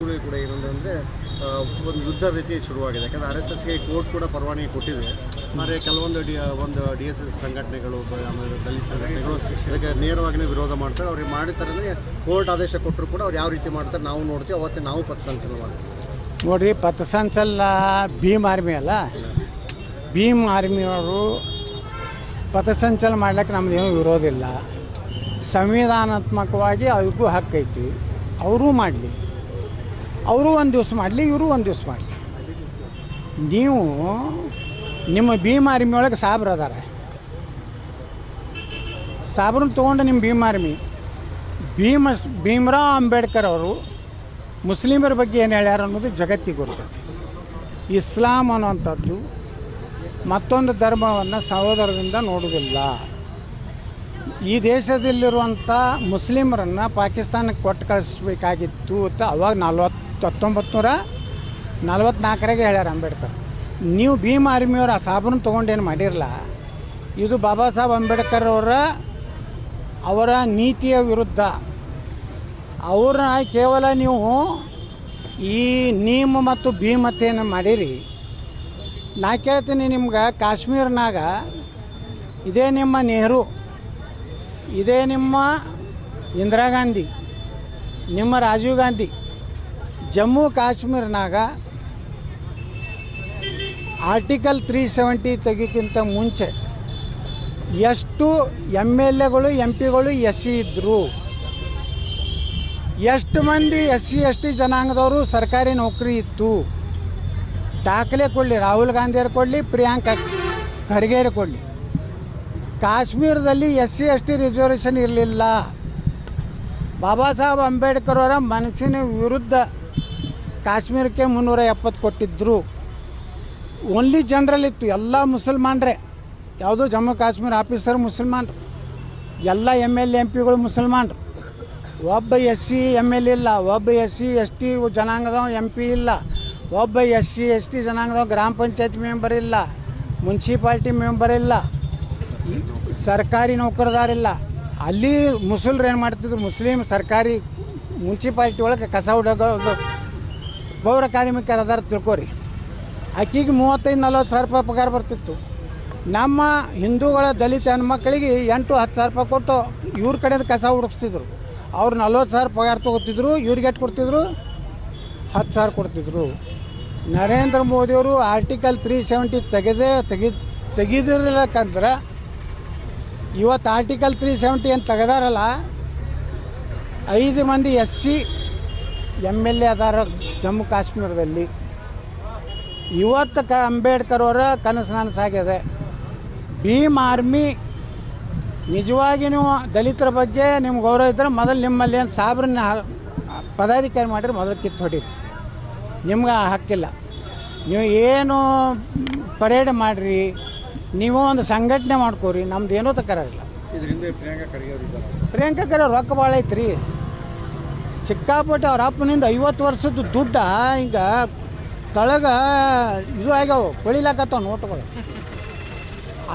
ಕೂಡ ಏನಂದ್ರೆ ಅಂದರೆ ಒಂದು ಯುದ್ಧ ರೀತಿ ಶುರುವಾಗಿದೆ. ಯಾಕಂದ್ರೆ ಆರ್ ಎಸ್ ಎಸ್ಗೆ ಕೋರ್ಟ್ ಕೂಡ ಪರವಾನಗಿ ಕೊಟ್ಟಿದೆ. ಆದರೆ ಕೆಲವೊಂದು ಡಿ ಒಂದು ಡಿ ಎಸ್ ಎಸ್ ಸಂಘಟನೆಗಳು ಆಮೇಲೆ ದಲಿತ ಸಂಘಟನೆಗಳು ಇದಕ್ಕೆ ನೇರವಾಗಿಯೇ ವಿರೋಧ ಮಾಡ್ತಾರೆ. ಅವ್ರಿಗೆ ಮಾಡಿರ್ತಾರೆ ಕೋರ್ಟ್ ಆದೇಶ ಕೊಟ್ಟರು ಕೂಡ ಅವ್ರು ಯಾವ ರೀತಿ ಮಾಡ್ತಾರೆ ನಾವು ನೋಡ್ತೀವಿ. ಅವತ್ತೇ ನಾವು ಪಥಸಂಚಲನ ಮಾಡ್ತೀವಿ. ನೋಡಿರಿ ಪಥಸಂಚಲ ಭೀಮ್ ಆರ್ಮಿ ಅಲ್ಲ? ಭೀಮ್ ಆರ್ಮಿಯವರು ಪಥಸಂಚಲ ಮಾಡ್ಲಿಕ್ಕೆ ನಮ್ದೇನು ವಿರೋಧ ಇಲ್ಲ. ಸಂವಿಧಾನಾತ್ಮಕವಾಗಿ ಅದಕ್ಕೂ ಹಕ್ಕೈತಿ ಅವರೂ ಮಾಡಲಿ. ಅವರು ಒಂದು ದಿವಸ ಮಾಡಲಿ, ಇವರು ಒಂದು ದಿವಸ ಮಾಡಲಿ. ನೀವು ನಿಮ್ಮ ಭೀಮ್ ಆರ್ಮಿ ಒಳಗೆ ಸಾಬ್ರು ಅದಾರ. ಸಾಬ್ರನ್ನ ತೊಗೊಂಡು ನಿಮ್ಮ ಭೀಮ್ ಆರ್ಮಿ ಭೀಮ ಭೀಮರಾವ್ ಅಂಬೇಡ್ಕರ್ ಅವರು ಮುಸ್ಲಿಮರ ಬಗ್ಗೆ ಏನು ಹೇಳ್ಯಾರ ಅನ್ನೋದು ಜಗತ್ತಿಗೆ ಗೊತ್ತೈತಿ. ಇಸ್ಲಾಂ ಅನ್ನುವಂಥದ್ದು ಮತ್ತೊಂದು ಧರ್ಮವನ್ನು ಸಹೋದರದಿಂದ ನೋಡುವುದಿಲ್ಲ. ಈ ದೇಶದಲ್ಲಿರುವಂಥ ಮುಸ್ಲಿಮರನ್ನು ಪಾಕಿಸ್ತಾನಕ್ಕೆ ಕೊಟ್ಟು ಕಳಿಸ್ಬೇಕಾಗಿತ್ತು ಅಂತ ಅವಾಗ ನಲ್ವತ್ತು ಹತ್ತೊಂಬತ್ತು ನೂರ ನಲ್ವತ್ನಾಲ್ಕರಾಗೆ ಹೇಳ್ಯಾರ ಅಂಬೇಡ್ಕರ್. ನೀವು ಭೀಮ್ ಆರ್ಮಿಯವ್ರು ಆ ಸಾಬನ್ನು ತೊಗೊಂಡೇನು ಮಾಡಿರಲ್ಲ ಇದು ಬಾಬಾ ಸಾಹೇಬ್ ಅಂಬೇಡ್ಕರ್ ಅವರ ಅವರ ನೀತಿಯ ವಿರುದ್ಧ. ಅವ್ರನ್ನ ಕೇವಲ ನೀವು ಈ ನೀಮ್ ಮತ್ತು ಭೀಮತೆಯನ್ನು ಮಾಡಿರಿ. ನಾ ಕೇಳ್ತೀನಿ ನಿಮ್ಗೆ, ಕಾಶ್ಮೀರ್ನಾಗ ಇದೇ ನಿಮ್ಮ ನೆಹರು, ಇದೇ ನಿಮ್ಮ ಇಂದಿರಾ ಗಾಂಧಿ, ನಿಮ್ಮ ರಾಜೀವ್ ಗಾಂಧಿ ಜಮ್ಮು ಕಾಶ್ಮೀರ್ನಾಗ ಆರ್ಟಿಕಲ್ ತ್ರೀ ಸೆವೆಂಟಿ ತೆಗಿಕ್ಕಿಂತ ಮುಂಚೆ ಎಷ್ಟು ಎಂ ಎಲ್ ಎಗಳು, ಎಂ ಪಿಗಳು ಎಸ್ ಸಿ ಇದ್ದರು ಎಷ್ಟು ಮಂದಿ ಎಸ್ ಸಿ ಎಸ್ ಟಿ ಜನಾಂಗದವರು ಸರ್ಕಾರಿ ನೌಕರಿ ಇತ್ತು? ದಾಖಲೆ ಕೊಡಲಿ, ರಾಹುಲ್ ಗಾಂಧಿಯವ್ರು ಕೊಡಲಿ, ಪ್ರಿಯಾಂಕಾ ಖರ್ಗೆಯರು ಕೊಡಲಿ. ಕಾಶ್ಮೀರದಲ್ಲಿ S C S T reservation ಇರಲಿಲ್ಲ. ಬಾಬಾ ಸಾಹೇಬ್ ಅಂಬೇಡ್ಕರ್ ಅವರ ಮನಸ್ಸಿನ ವಿರುದ್ಧ ಕಾಶ್ಮೀರಕ್ಕೆ ಮುನ್ನೂರ ಎಪ್ಪತ್ತು ಕೊಟ್ಟಿದ್ದರು ಓನ್ಲಿ ಜನರಲ್ ಇತ್ತು, ಎಲ್ಲ ಮುಸಲ್ಮಾನ್ರೇ. ಯಾವುದೋ ಜಮ್ಮು ಕಾಶ್ಮೀರ ಆಫೀಸರ್ ಮುಸಲ್ಮಾನ್ರು. ಎಲ್ಲ ಎಂ ಎಲ್ ಎಂ ಪಿಗಳು ಮುಸಲ್ಮಾನ್ರು. ಒಬ್ಬ ಎಸ್ ಸಿ ಎಂ ಎಲ್ ಇಲ್ಲ, ಒಬ್ಬ ಎಸ್ ಸಿ ಎಸ್ ಟಿ ಜನಾಂಗದ ಎಂ ಪಿ ಇಲ್ಲ. ಒಬ್ಬ ಎಸ್ ಸಿ ಎಸ್ ಟಿ ಜನಾಂಗದ ಗ್ರಾಮ ಪಂಚಾಯತ್ ಮೆಂಬರ್ ಇಲ್ಲ. ಮುನ್ಸಿಪಾಲ್ಟಿ ಮೆಂಬರ್ ಇಲ್ಲ. ಸರ್ಕಾರಿ ನೌಕರದಾರಿಲ್ಲ. ಅಲ್ಲಿ ಮುಸಲ್ರು ಏನು ಮಾಡ್ತಿದ್ರು, ಮುಸ್ಲಿಂ ಸರ್ಕಾರಿ ಮುನ್ಸಿಪಾಲ್ಟಿ ಒಳಗೆ ಕಸ ಹುಡಗೋದು ಪೌರ ಕಾರ್ಮಿಕರ ಅದಾರ ತಿಳ್ಕೊರಿ. ಆಕಿಗೆ ಮೂವತ್ತೈದು, ನಲ್ವತ್ತು ಸಾವಿರ ರೂಪಾಯಿ ಪಗಾರ ಬರ್ತಿತ್ತು. ನಮ್ಮ ಹಿಂದೂಗಳ ದಲಿತ ಹೆಣ್ಮಕ್ಳಿಗೆ ಎಂಟು, ಹತ್ತು ಸಾವಿರ ರೂಪಾಯಿ ಕೊಟ್ಟು ಇವ್ರ ಕಡೆಯಿಂದ ಕಸ ಹುಡುಕ್ಸ್ತಿದ್ರು. ಅವ್ರು ನಲ್ವತ್ತು ಸಾವಿರ ಪಗಾರ ತೊಗೋತಿದ್ರು, ಇವ್ರಿಗೆ ಎಷ್ಟು ಕೊಡ್ತಿದ್ರು? ಹತ್ತು ಸಾವಿರ ಕೊಡ್ತಿದ್ರು. ನರೇಂದ್ರ ಮೋದಿಯವರು ಆರ್ಟಿಕಲ್ ತ್ರೀ ಸೆವೆಂಟಿ ತೆಗೆದೇ, ತೆಗಿ ತೆಗಿದಿರ್ಲಕ್ಕಂದ್ರೆ ಇವತ್ತು ಆರ್ಟಿಕಲ್ ತ್ರೀ ಸೆವೆಂಟಿ ಏನು ತೆಗೆದಾರಲ್ಲ, ಐದು ಮಂದಿ S C M L A ಅದಾರ ಜಮ್ಮು ಕಾಶ್ಮೀರದಲ್ಲಿ. ಇವತ್ತು ಕ ಅಂಬೇಡ್ಕರ್ ಅವರ ಕನಸು ನನಸಾಗಿದೆ ಭೀಮ್ ಆರ್ಮಿ ನಿಜವಾಗಿ ನೀವು ದಲಿತರ ಬಗ್ಗೆ ನಿಮ್ಗೆ ಗೌರವ ಇದ್ದರೆ ಮೊದಲು ನಿಮ್ಮಲ್ಲಿ ಏನು ಸಾಬ್ರನ್ನ ಪದಾಧಿಕಾರಿ ಮಾಡಿರಿ ಮೊದಲು ಕಿತ್ತು ಹೊಡೀರಿ. ನಿಮ್ಗೆ ಆ ಹಕ್ಕಿಲ್ಲ. ನೀವು ಏನು ಪರೇಡ್ ಮಾಡಿರಿ ನೀವು ಒಂದು ಸಂಘಟನೆ ಮಾಡ್ಕೋರಿ ನಮ್ದು ಏನೂ ತಕರಾಗಿಲ್ಲ ಇದರಿಂದ ಪ್ರಿಯಾಂಕಾ ಖರ್ಗೆ ಅವರು ಇದ್ದಾರೆ. ಪ್ರಿಯಾಂಕಾ ಖರ್ಗೆ ರೊಕ್ಕ ಭಾಳ ಐತ್ರಿ. ಚಿಕ್ಕಾಪಟ್ಟೆ ಅವ್ರ ಅಪ್ಪನಿಂದ ಐವತ್ತು ವರ್ಷದ ದುಡ್ಡ ಈಗ ತಳಗ ಇದು ಆಗ್ಯಾವ, ಕೊಳಿಲಾಕತ್ತಾವ ನೋಟುಗಳು.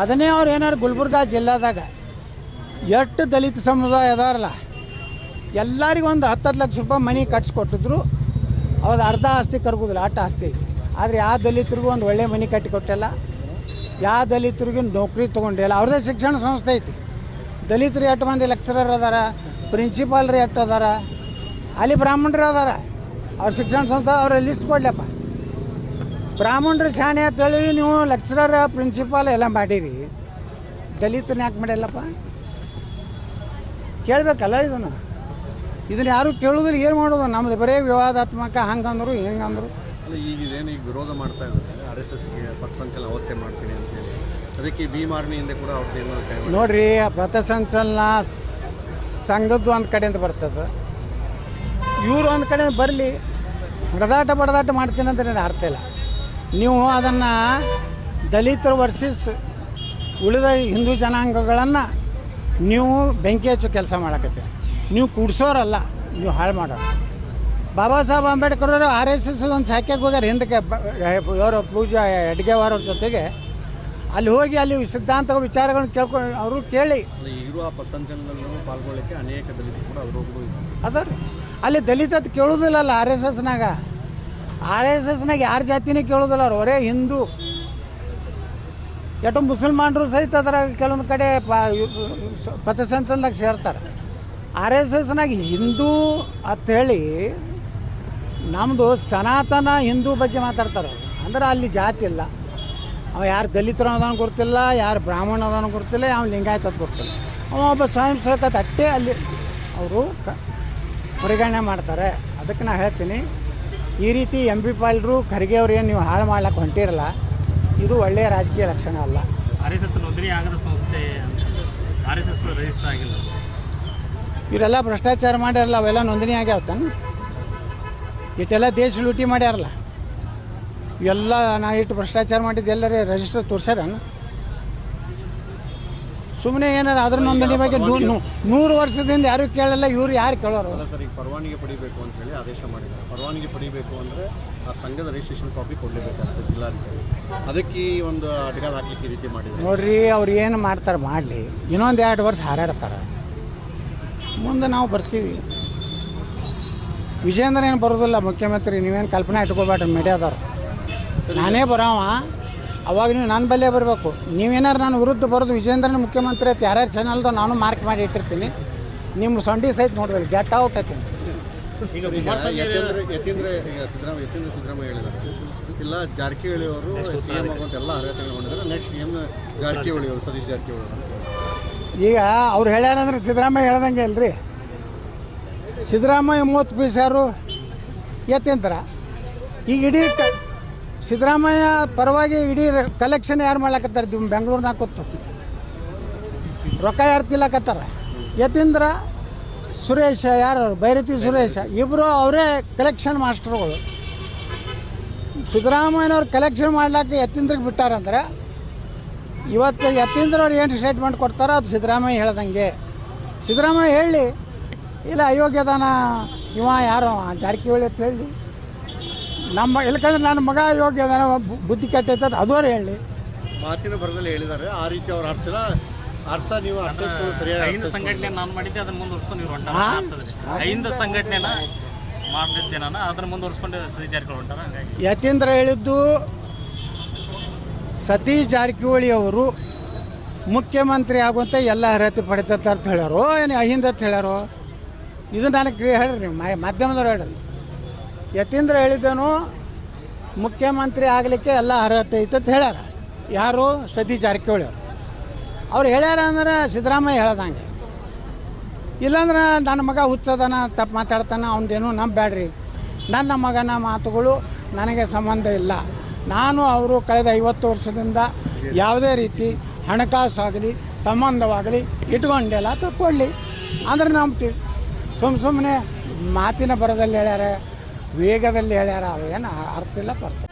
ಅದನ್ನೇ ಅವ್ರು ಏನಾರು ಗುಲ್ಬರ್ಗಾ ಜಿಲ್ಲಾದಾಗ ಎಷ್ಟು ದಲಿತ ಸಮುದಾಯ ಅದಾರಲ್ಲ, ಎಲ್ಲರಿಗೂ ಒಂದು ಹತ್ತು ಲಕ್ಷ ರೂಪಾಯಿ ಮನೆ ಕಟ್ಸಿಕೊಟ್ಟಿದ್ರು. ಅವ್ರದ್ದು ಅರ್ಧ ಆಸ್ತಿ ಕರ್ಗೋದಿಲ್ಲ, ಅಟ್ಟ ಆಸ್ತಿ. ಆದರೆ ಯಾವ ದಲಿತರಿಗೂ ಒಂದು ಒಳ್ಳೆ ಮನೆ ಕಟ್ಟಿ ಕೊಟ್ಟಿಲ್ಲ ಯಾವ ದಲಿತರಿಗೂ ನೌಕರಿ ತೊಗೊಂಡಿಲ್ಲ. ಅವ್ರದ್ದೇ ಶಿಕ್ಷಣ ಸಂಸ್ಥೆ ಐತಿ. ದಲಿತರು ಎಷ್ಟು ಮಂದಿ ಲೆಕ್ಚರರ್ ಅದಾರ ಪ್ರಿನ್ಸಿಪಾಲ್ರು ಎಷ್ಟು ಅದಾರ ಅಲ್ಲಿ ಬ್ರಾಹ್ಮಣರು ಅದಾರ. ಅವ್ರ ಶಿಕ್ಷಣ ಸಂಸ್ಥೆ ಅವ್ರ ಲಿಸ್ಟ್ ಕೊಡ್ಲಪ್ಪ. ಬ್ರಾಹ್ಮಣರು ಶಾಣೆ ಅಂತೇಳಿ ನೀವು ಲೆಕ್ಚರರ್ ಪ್ರಿನ್ಸಿಪಾಲ್ ಎಲ್ಲ ಮಾಡಿರಿ. ದಲಿತನ ಯಾಕೆ ಮಾಡಿಲ್ಲಪ್ಪ ಕೇಳಬೇಕಲ್ಲ ಇದನ್ನು? ಇದನ್ನು ಯಾರು ಕೇಳೋದಿಲ್ಲ ಏನು ಮಾಡೋದು? ನಮ್ದು ಬರೀ ವಿವಾದಾತ್ಮಕ ಹಂಗಂದ್ರು ಹಿಂಗಂದ್ರು. ಅಲ್ಲ ಈಗ ವಿರೋಧ ಮಾಡ್ತಾ ಇದ್ದಾರೆ. ಆರ್ ಎಸ್ ಎಸ್ಗೆ ಪಥಸಂಚಲನ ಅವತ್ತೇ ಮಾಡ್ತೀನಿ ಅಂತೇಳಿ ಅದಕ್ಕೆ ಭೀಮ್ ಆರ್ಮಿಯಿಂದ ಕೂಡ ಅವ್ರದ್ದು ನೋಡ್ರಿ ಆ ಪಥಸಂಚಲನ ಸಂಘದ್ದು ಒಂದು ಕಡೆಯಿಂದ ಬರ್ತದೆ. ಇವರು ಒಂದು ಕಡೆ ಬರಲಿ ಹೊಡೆದಾಟ ಬಡದಾಟ ಮಾಡ್ತೀನಿ ಅಂತ ನನಗೆ ಅರ್ಥ ಇಲ್ಲ. ನೀವು ಅದನ್ನು ದಲಿತರು ವರ್ಸಸ್ ಉಳಿದ ಹಿಂದೂ ಜನಾಂಗಗಳನ್ನು ನೀವು ಬೆಂಕಿ ಹಚ್ಚು ಕೆಲಸ ಮಾಡಕತ್ತೀರಿ. ನೀವು ಕೂಡ್ಸೋರಲ್ಲ ನೀವು ಹಾಳು ಮಾಡೋರು. ಬಾಬಾ ಸಾಹೇಬ್ ಅಂಬೇಡ್ಕರ್ ಅವರು ಆರ್ ಎಸ್ ಎಸ್ ಒಂದು ಸಾಕ್ಯಕ್ಕೆ ಹೋಗ್ಯಾರ. ಹಿಂದಕ್ಕೆ ಇವರು ಪೂಜಾ ಅಡ್ಗೆವಾರವ್ರ ಜೊತೆಗೆ. ಅಲ್ಲಿ ಹೋಗಿ ಅಲ್ಲಿ ಸಿದ್ಧಾಂತ ವಿಚಾರಗಳನ್ನು ಕೇಳ್ಕೊ ಅವರು ಕೇಳಿ. ಪಾಲ್ಗೊಳ್ಳಲಿಕ್ಕೆ ಅನೇಕ ದಲಿತರು ಅಲ್ಲಿ ದಲಿತ ಕೇಳೋದಿಲ್ಲಲ್ಲ ಆರ್ ಎಸ್ ಎಸ್ನಾಗ. ಆರ್ ಎಸ್ ಎಸ್ನಾಗ ಯಾರ ಜಾತಿನೇ ಕೇಳೋದಿಲ್ಲ ಅವ್ರು, ಒರೇ ಹಿಂದೂ. ಎಟೋ ಮುಸಲ್ಮಾನರು ಸಹಿತ ಅದರ ಕೆಲವೊಂದು ಕಡೆ ಪ ಪಥಸಂಚಲನದಾಗ ಸೇರ್ತಾರೆ. ಆರ್ ಎಸ್ ಎಸ್ನಾಗ ಹಿಂದೂ ಹೇಳಿ ನಮ್ಮದು ಸನಾತನ ಹಿಂದೂ ಬಗ್ಗೆ ಮಾತಾಡ್ತಾರೆ ಅಂದ್ರೆ ಅಲ್ಲಿ ಜಾತಿ ಇಲ್ಲ. ಅವ ಯಾರು ದಲಿತರು ಅದಾನ ಗೊತ್ತಿಲ್ಲ, ಯಾರು ಬ್ರಾಹ್ಮಣ ಅನ್ನೋದನ್ನು ಗೊತ್ತಿಲ್ಲ, ಯಾವ ಲಿಂಗಾಯತ ಗೊತ್ತಿಲ್ಲ. ಅವ ಒಬ್ಬ ಸ್ವಯಂ ಸೇವಕ ತಟ್ಟೆ ಅಲ್ಲಿ ಅವರು ಪರಿಗಣನೆ ಮಾಡ್ತಾರೆ. ಅದಕ್ಕೆ ನಾ ಹೇಳ್ತೀನಿ ಈ ರೀತಿ ಎಂ ಬಿ ಪಾಲರು ಖರ್ಗೆ ಅವ್ರಿಗೆ ಏನು ನೀವು ಹಾಳು ಮಾಡ್ಲಿಕ್ಕೆ ಹೊಂಟಿರಲ್ಲ ಇದು ಒಳ್ಳೆಯ ರಾಜಕೀಯ ಲಕ್ಷಣ ಅಲ್ಲ. ಆರ್ ಎಸ್ ಎಸ್ ನೋಂದಣಿ ಆಗದ ಸಂಸ್ಥೆ ಆರ್ ಎಸ್ ಎಸ್ ರಿಜಿಸ್ಟರ್ ಆಗಿಲ್ಲ. ಇವರೆಲ್ಲ ಭ್ರಷ್ಟಾಚಾರ ಮಾಡ್ಯಾರಲ್ಲ ಅವೆಲ್ಲ ನೋಂದಣಿ ಆಗ್ಯಾವ ತಾನು ಇಟ್ಟೆಲ್ಲ ದೇಶ ಲೂಟಿ ಮಾಡ್ಯಾರಲ್ಲ. ಇವೆಲ್ಲ ನಾ ಇಟ್ಟು ಭ್ರಷ್ಟಾಚಾರ ಮಾಡಿದ್ದು ಎಲ್ಲರೇ ರಿಜಿಸ್ಟರ್ ತೋರ್ಸ್ಯಾರನ? ಸುಮ್ಮನೆ ಏನಾರ ಅದ್ರ ನೋಂದಣಿ ಬಗ್ಗೆ ನೂರು ವರ್ಷದಿಂದ ಯಾರು ಕೇಳಲ್ಲ ಇವ್ರು ಯಾರು ಕೇಳೋರು? ಅಲ್ಲ ಸರ್ ಈಗ ಪರವಾನಗಿ ಪಡಿಬೇಕು ಅಂತ ಹೇಳಿ ಆದೇಶ ಮಾಡಿದ್ದಾರೆ. ಪರವಾನಗಿ ಪಡಿಬೇಕು ಅಂದ್ರೆ ಆ ಸಂಘದ ರಿಜಿಸ್ಟ್ರೇಷನ್ ಕಾಪಿ ಕೊಡಲೇಬೇಕಾಗ್ತದೆ ಜಿಲ್ಲಾಧಿಕಾರಿ. ಅದಕ್ಕೆ ಒಂದು ಅಡ್ಗಾಲ್ ಹಾಕ್ಲಿಕ್ಕೆ ಈ ರೀತಿ ಮಾಡಿದ್ದಾರೆ. ನೋಡ್ರಿ ಅವ್ರು ಏನು ಮಾಡ್ತಾರೆ ಮಾಡಲಿ. ಇನ್ನೊಂದು ಎರಡು ವರ್ಷ ಹಾರಾಡ್ತಾರೆ. ಮುಂದೆ ನಾವು ಬರ್ತೀವಿ. ವಿಜೇಂದ್ರ ಏನು ಬರೋದಿಲ್ಲ ಮುಖ್ಯಮಂತ್ರಿ ನೀವೇನು ಕಲ್ಪನೆ ಇಟ್ಕೋಬೇಡ್ರಿ ಮೀಡಿಯಾದವ್ರು. ನಾನೇ ಬರೋವ. ಅವಾಗ ನೀವು ನಾನು ಬಲ್ಲೇ ಬರಬೇಕು. ನೀವೇನಾರು ನಾನು ವಿರುದ್ಧ ಬರೋದು ವಿಜೇಂದ್ರನ ಮುಖ್ಯಮಂತ್ರಿ ಅಂತ ಯಾರ್ಯಾರು ಚಾನಲ್ದು ನಾನು ಮಾರ್ಕ್ ಮಾಡಿ ಇಟ್ಟಿರ್ತೀನಿ. ನಿಮ್ಮ ಸಂಡಿ ಸಹಿತ ನೋಡ್ಬೇಕು ಗೆಟ್ ಔಟ್ ಐತೀನಿ ಈಗ ಯತೀಂದ್ರ ಈಗ ಸಿದ್ದರಾಮಯ್ಯ ಯತೀಂದ್ರ ಸಿದ್ದರಾಮಯ್ಯ ಹೇಳಿದ್ದಾರೆ. ಇಲ್ಲ ಜಾರಕಿಹೊಳಿ ಅವರು ಸಿ ಎಂ ಎಲ್ಲ ಅರ್ಹತೆಗಳು ಹೊಂದಿದ್ದಾರೆ. ನೆಕ್ಸ್ಟ್ ಸಿ ಎಂ ಜಾರಕಿಹೊಳಿ ಅವರು ಸತೀಶ್ ಜಾರಕಿಹೊಳಿ ಅವರು. ಈಗ ಅವ್ರು ಹೇಳ್ಯಾರಂದ್ರೆ ಸಿದ್ದರಾಮಯ್ಯ ಹೇಳ್ದಂಗೆ ಅಲ್ರಿ. ಸಿದ್ದರಾಮಯ್ಯ ಮೂವತ್ತು ಪೀಸ್ ಯಾರು? ಎತ್ತಿಂತರ ಈಗ ಇಡೀ ಸಿದ್ದರಾಮಯ್ಯ ಪರವಾಗಿ ಇಡೀ ಕಲೆಕ್ಷನ್ ಯಾರು ಮಾಡ್ಲಕತ್ತಾರೆ? ಬೆಂಗಳೂರಿನಾಗ ಕೂತು ರೊಕ್ಕ ಯಾರು ತಿಲ್ಲಕತ್ತಾರ ಯತೀಂದ್ರ, ಸುರೇಶ, ಯಾರು? ಭೈರತಿ ಸುರೇಶ ಇಬ್ಬರು ಅವರೇ ಕಲೆಕ್ಷನ್ ಮಾಸ್ಟರ್ಗಳು ಸಿದ್ದರಾಮಯ್ಯನವ್ರು ಕಲೆಕ್ಷನ್ ಮಾಡ್ಲಿಕ್ಕೆ ಯತೀಂದ್ರಿಗೆ ಬಿಟ್ಟಾರಂದ್ರೆ ಇವತ್ತು ಯತೀಂದ್ರ ಅವ್ರು ಏನು ಸ್ಟೇಟ್ಮೆಂಟ್ ಕೊಡ್ತಾರೋ ಅದು ಸಿದ್ದರಾಮಯ್ಯ ಹೇಳ್ದಂಗೆ. ಸಿದ್ದರಾಮಯ್ಯ ಹೇಳಿ, ಇಲ್ಲ ಅಯೋಗ್ಯದಾನ, ಇವ ಯಾರು? ಜಾರಕಿಹೊಳಿ ಅಂತ ಹೇಳಿ. ನಮ್ಮ ಇಲ್ಕಂದ್ರೆ ನನ್ನ ಮಗ ಯೋಗ್ಯ ಬು- ಬುದ್ಧಿ ಕೆಟ್ಟೈತೆ ಅದು ಅದೋರು ಹೇಳಿ. ಮಾತಿನ ಬರದಲ್ಲಿ ಹೇಳಿದ್ದಾರೆ. ಆ ರೀತಿ ಅವ್ರ ಅರ್ಥ ಇಲ್ಲ ಅರ್ಥ ನೀವು ಅರ್ಥೈಸ್ಕೊಳ್ಳೋದು ಸರಿಯಾಗಿ ಐಂದ. ಸಂಘಟನೆ ನಾನು ಮಾಡಿದ್ದೆ ಅದನ್ನ ಮುಂದುವರ್ಸ್ಕೊಂಡು ಇವ್ರು ಹೊಂಟಾರ. ಹಾ? ಆಗ್ತದೆ. ಐದು ಸಂಘಟನೆನ ಮಾಡಿದ್ದೆ ನಾನು. ಅದನ್ನ ಮುಂದುವರ್ಸ್ಕೊಂಡು ಸತೀಶ್ ಜಾರಕಿಹೊಳಿ ಹೊಂಟಾರ ಹಂಗಾಗಿ. ಯತೀಂದ್ರ ಹೇಳಿದ್ದು ಸತೀಶ್ ಜಾರಕಿಹೊಳಿ ಅವರು ಮುಖ್ಯಮಂತ್ರಿ ಆಗುವಂಥ ಎಲ್ಲ ಅರ್ಹತೆ ಪಡಿತತ್ತ ಅಂತ ಹೇಳ್ಯಾರೋ ಏನು ಅಹಿಂದ ಅಂತ ಹೇಳ್ಯಾರೋ ಇದು ನನಗೆ ಹೇಳ್ರಿ ನೀವು ಮಾ- ಮಾಧ್ಯಮದವ್ರು ಹೇಳ್ರಿ. ಯತೀಂದ್ರ ಹೇಳಿದ್ದನು ಮುಖ್ಯಮಂತ್ರಿ ಆಗಲಿಕ್ಕೆ ಎಲ್ಲ ಅರ್ಹತೆ ಐತೆ ಅಂತ ಹೇಳ್ಯಾರ. ಯಾರು? ಸದಿ ಜಾರಕಿಹೊಳಿ ಅವರು. ಅವ್ರು ಹೇಳ್ಯಾರ ಅಂದ್ರೆ ಸಿದ್ದರಾಮಯ್ಯ ಹೇಳ್ದಂಗೆ. ಇಲ್ಲಾಂದ್ರೆ ನನ್ನ ಮಗ ಹುಚ್ಚದನ, ತಪ್ಪು ಮಾತಾಡ್ತಾನೆ, ಅವನದೇನು ನಂಬೇಡ್ರಿ ನನ್ನ ಮಗನ ಮಾತುಗಳು ನನಗೆ ಸಂಬಂಧ ಇಲ್ಲ. ನಾನು ಅವರು ಕಳೆದ ಐವತ್ತು ವರ್ಷದಿಂದ ಯಾವುದೇ ರೀತಿ ಹಣಕಾಸು ಆಗಲಿ ಸಂಬಂಧವಾಗಲಿ ಇಟ್ಕೊಂಡಿಲ್ಲ ತಿಳ್ಕೊಳ್ಳಿ ಅಂದ್ರೆ ನಂಬ್ತೀವಿ. ಸುಮ್ಮ ಸುಮ್ಮನೆ ಮಾತಿನ ಬರದಲ್ಲಿ ಹೇಳ್ಯಾರ ವೇಗದಲ್ಲಿ ಹೇಳ್ಯಾರ ಅವೇನು ಅರ್ಥ ಇಲ್ಲ ಬರ್ತಾರೆ